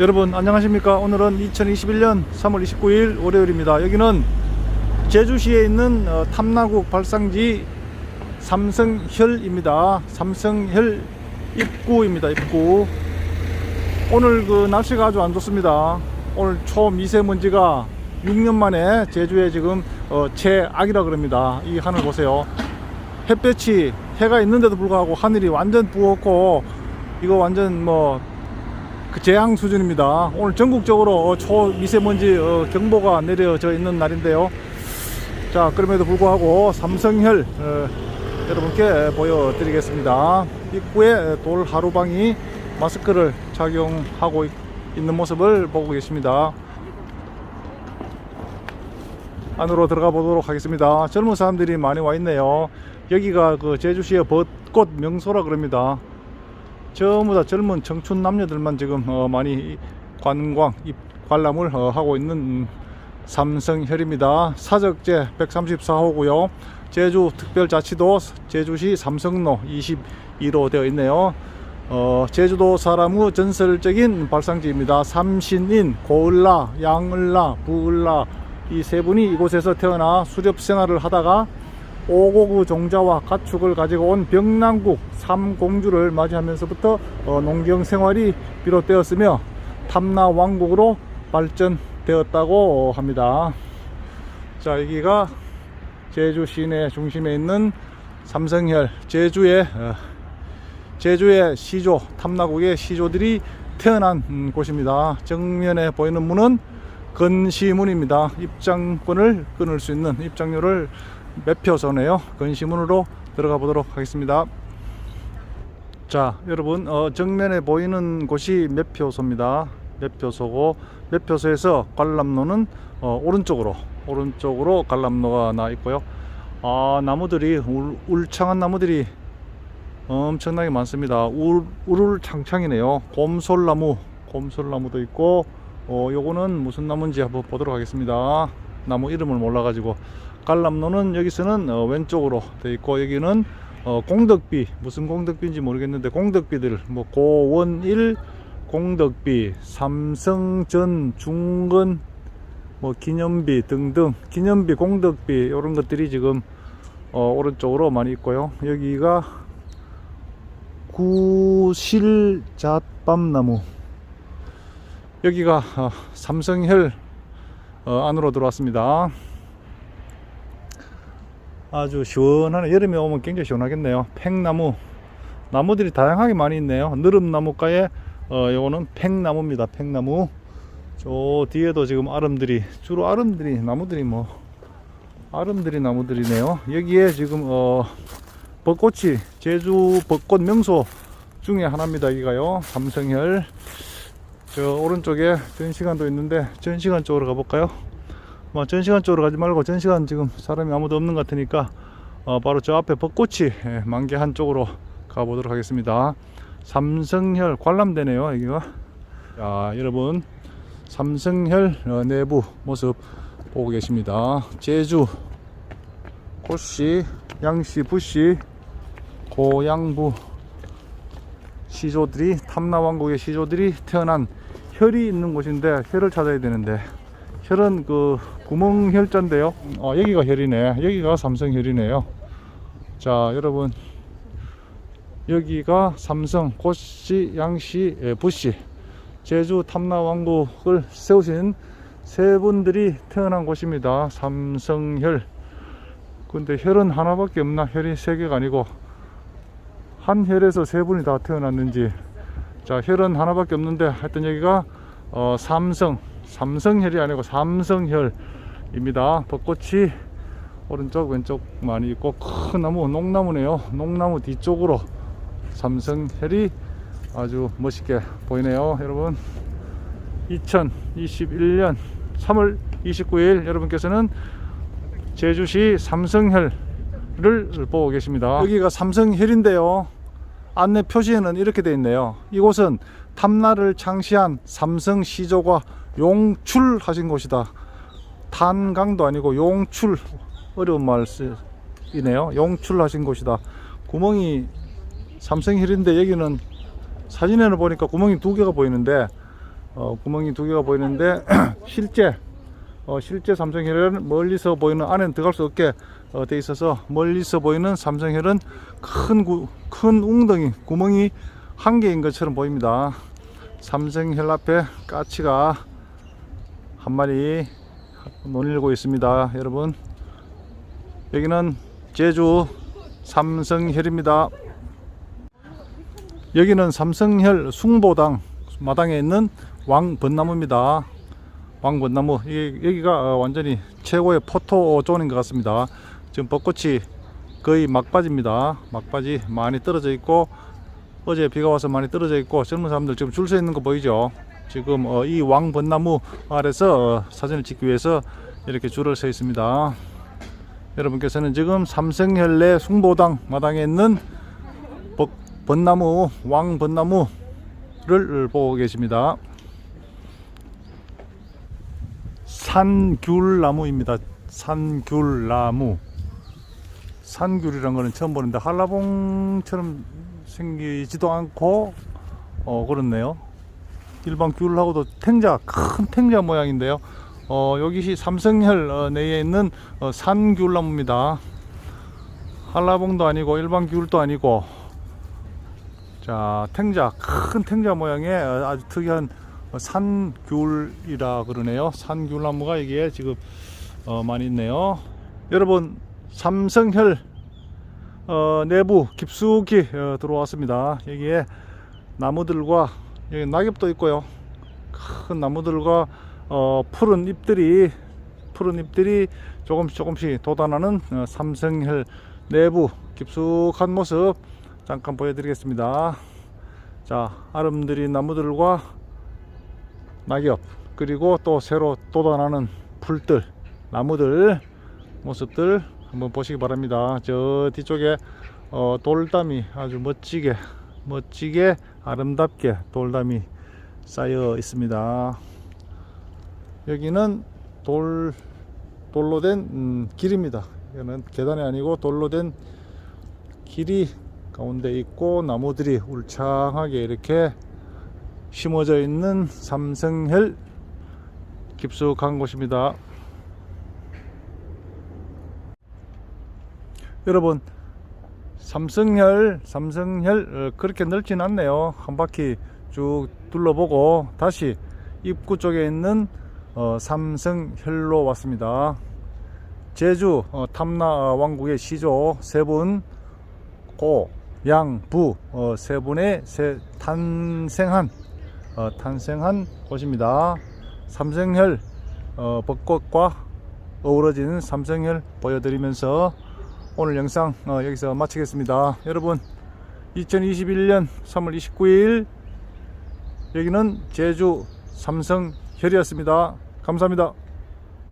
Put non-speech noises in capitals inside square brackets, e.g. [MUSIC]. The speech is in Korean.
여러분 안녕하십니까? 오늘은 2021년 3월 29일 월요일입니다. 여기는 제주시에 있는 어, 탐나국 발상지 삼성혈입니다. 삼성혈 입구입니다 입구. 오늘 그 날씨가 아주 안 좋습니다. 오늘 초미세먼지가 6년 만에 제주에 지금 어, 최악이라 그럽니다. 이 하늘 보세요. 햇볕이 해가 있는데도 불구하고 하늘이 완전 부었고 이거 완전 뭐 그 재앙 수준입니다. 오늘 전국적으로 어, 초미세먼지 어, 경보가 내려져 있는 날인데요. 자, 그럼에도 불구하고 삼성혈 어, 여러분께 보여드리겠습니다. 입구에 돌 하루방이 마스크를 착용하고 있- 있는 모습을 보고 계십니다. 안으로 들어가 보도록 하겠습니다. 젊은 사람들이 많이 와 있네요. 여기가 그 제주시의 벚꽃 명소라 그럽니다. 전부 다 젊은 청춘 남녀들만 지금 어, 많이 관광 입 관람을 어, 하고 있는 삼성혈입니다. 사적제 134호고요. 제주 특별자치도 제주시 삼성로 22로 되어 있네요. 어, 제주도 사람의 전설적인 발상지입니다. 삼신인, 고을라, 양을라, 부을라 이 세 분이 이곳에서 태어나 수렵 생활을 하다가 오고구 종자와 가축을 가지고 온 병남국 삼공주를 맞이하면서부터 어, 농경 생활이 비롯되었으며 탐나 왕국으로 발전되었다고 합니다. 자 여기가 제주 시내 중심에 있는 삼성혈 제주의 어, 제주의 시조 탐나국의 시조들이 태어난 음, 곳입니다. 정면에 보이는 문은 건시문입니다. 입장권을 끊을 수 있는 입장료를 매표소네요. 건시문으로 들어가 보도록 하겠습니다. 자, 여러분 어, 정면에 보이는 곳이 매표소입니다. 매표소고 매표소에서 관람로는 어, 오른쪽으로 오른쪽으로 관람로가 나 있고요. 아 나무들이 울, 울창한 나무들이 엄청나게 많습니다. 울, 울창창이네요. 곰솔나무, 곰솔나무도 있고, 어, 요거는 무슨 나무인지 한번 보도록 하겠습니다. 나무 이름을 몰라 가지고. 갈람로는 여기서는 어, 왼쪽으로 돼 있고, 여기는 어, 공덕비, 무슨 공덕비인지 모르겠는데, 공덕비들, 뭐, 고원일, 공덕비, 삼성전, 중건, 뭐, 기념비 등등, 기념비, 공덕비, 이런 것들이 지금 어, 오른쪽으로 많이 있고요. 여기가 구실잣밤나무. 여기가 어, 삼성혈 어, 안으로 들어왔습니다 아주 시원하네 여름에 오면 굉장히 시원하겠네요 팽나무 나무들이 다양하게 많이 있네요 느릅나무가에 어, 요거는 팽나무입니다 팽나무 저 뒤에도 지금 아름들이 주로 아름들이 나무들이 뭐 아름들이 나무들이네요 여기에 지금 어 벚꽃이 제주 벚꽃 명소 중에 하나입니다. 여기가요. 삼성혈. 저 오른쪽에 전시관도 있는데 전시관 쪽으로 가볼까요? 뭐 전시관 쪽으로 가지 말고 전시관 지금 사람이 아무도 없는 것 같으니까 어, 바로 저 앞에 벚꽃이 예, 만개한 쪽으로 가보도록 하겠습니다. 삼성혈 관람되네요. 여기가. 자, 여러분 삼성혈 어, 내부 모습 보고 계십니다. 제주 꽃씨, 양씨, 부씨 고양부 시조들이 탐나왕국의 시조들이 태어난 혈이 있는 곳인데 혈을 찾아야 되는데 혈은 그 구멍 혈자인데요. 어, 여기가 혈이네. 여기가 삼성 혈이네요. 자 여러분. 여기가 삼성 고씨 양씨 예, 부씨. 제주 탐나왕국을 세우신 세 분들이 태어난 곳입니다. 삼성혈. 근데 혈은 하나밖에 없나? 혈이 세 개가 아니고. 한 혈에서 세 분이 다 태어났는지. 자 혈은 하나밖에 없는데 하여튼 여기가 어, 삼성 삼성혈이 아니고 삼성혈입니다 벚꽃이 오른쪽 왼쪽 많이 있고 큰 나무 농나무네요 농나무 뒤쪽으로 삼성혈이 아주 멋있게 보이네요 여러분 2021년 3월 29일 여러분께서는 제주시 삼성혈을 보고 계십니다. 여기가 삼성혈인데요. 안내 표시에는 이렇게 되어 있네요. 이곳은 탐나를 창시한 삼성 시조가 용출하신 곳이다. 탄강도 아니고 용출 어려운 말이네요. 용출하신 곳이다. 구멍이 삼성혈인데 여기는 사진에는 보니까 구멍이 두 개가 보이는데 어, 구멍이 두 개가 보이는데 [CLEARS THROAT] 실제 어, 실제 삼성혈은 멀리서 보이는 안에는 들어갈 수 없게 어, 돼 있어서 멀리서 보이는 삼성혈은 큰, 구, 큰 웅덩이 구멍이 한 개인 것처럼 보입니다. 삼성혈 앞에 까치가 한 마리 논일고 있습니다. 여러분 여기는 제주 삼성혈입니다. 여기는 삼성혈 숭보당 마당에 있는 왕벚나무입니다. 왕벚나무 이- 여기가 어, 완전히 최고의 포토존인 것 같습니다. 지금 벚꽃이 거의 막바지입니다. 막바지 많이 떨어져 있고 어제 비가 와서 많이 떨어져 있고 젊은 사람들 지금 줄 서 있는 거 보이죠? 지금 어, 이 왕벚나무 아래서 어, 사진을 찍기 위해서 이렇게 줄을 서 있습니다. 여러분께서는 지금 삼성혈 내 숭보당 마당에 있는 벚, 벚나무 왕벚나무를 보고 계십니다. 산귤나무입니다. 산귤나무. 산귤이란 거는 처음 보는데 한라봉처럼 생기지도 않고 어 그렇네요. 일반 귤하고도 탱자 큰 탱자 모양인데요. 어 여기 삼성혈 어, 내에 있는 어, 산귤나무입니다. 한라봉도 아니고 일반 귤도 아니고 자 탱자 큰 탱자 모양의 어, 아주 특이한 어, 산귤이라 그러네요. 산귤나무가 이게 지금 어, 많이 있네요. 여러분 삼성혈 어, 내부 깊숙이 어, 들어왔습니다. 여기에 나무들과 여기 낙엽도 있고요. 큰 나무들과 어, 푸른 잎들이 푸른 잎들이 조금씩 조금씩 돋아나는 어, 삼성혈 내부 깊숙한 모습 잠깐 보여드리겠습니다. 자, 아름드린 나무들과 낙엽 그리고 또 새로 돋아나는 풀들 나무들 모습들 한번 보시기 바랍니다. 저 뒤쪽에 어, 돌담이 아주 멋지게 멋지게 아름답게 돌담이 쌓여 있습니다. 여기는 돌 돌로 된 음, 길입니다. 이거는 계단이 아니고 돌로 된 길이 가운데 있고 나무들이 울창하게 이렇게 심어져 있는 삼성혈 깊숙한 곳입니다. 여러분 삼성혈 삼성혈 어, 그렇게 넓진 않네요. 한 바퀴 쭉 둘러보고 다시 입구 쪽에 있는 어, 삼성혈로 왔습니다. 제주 어, 탐나 왕국의 시조 세 분 고, 양, 부, 어, 세 분의 세, 탄생한, 어, 탄생한 곳입니다. 삼성혈, 어, 벚꽃과 어우러지는 삼성혈 보여드리면서 오늘 영상 어, 여기서 마치겠습니다. 여러분, 2021년 3월 29일 여기는 제주 삼성 혈이었습니다. 감사합니다.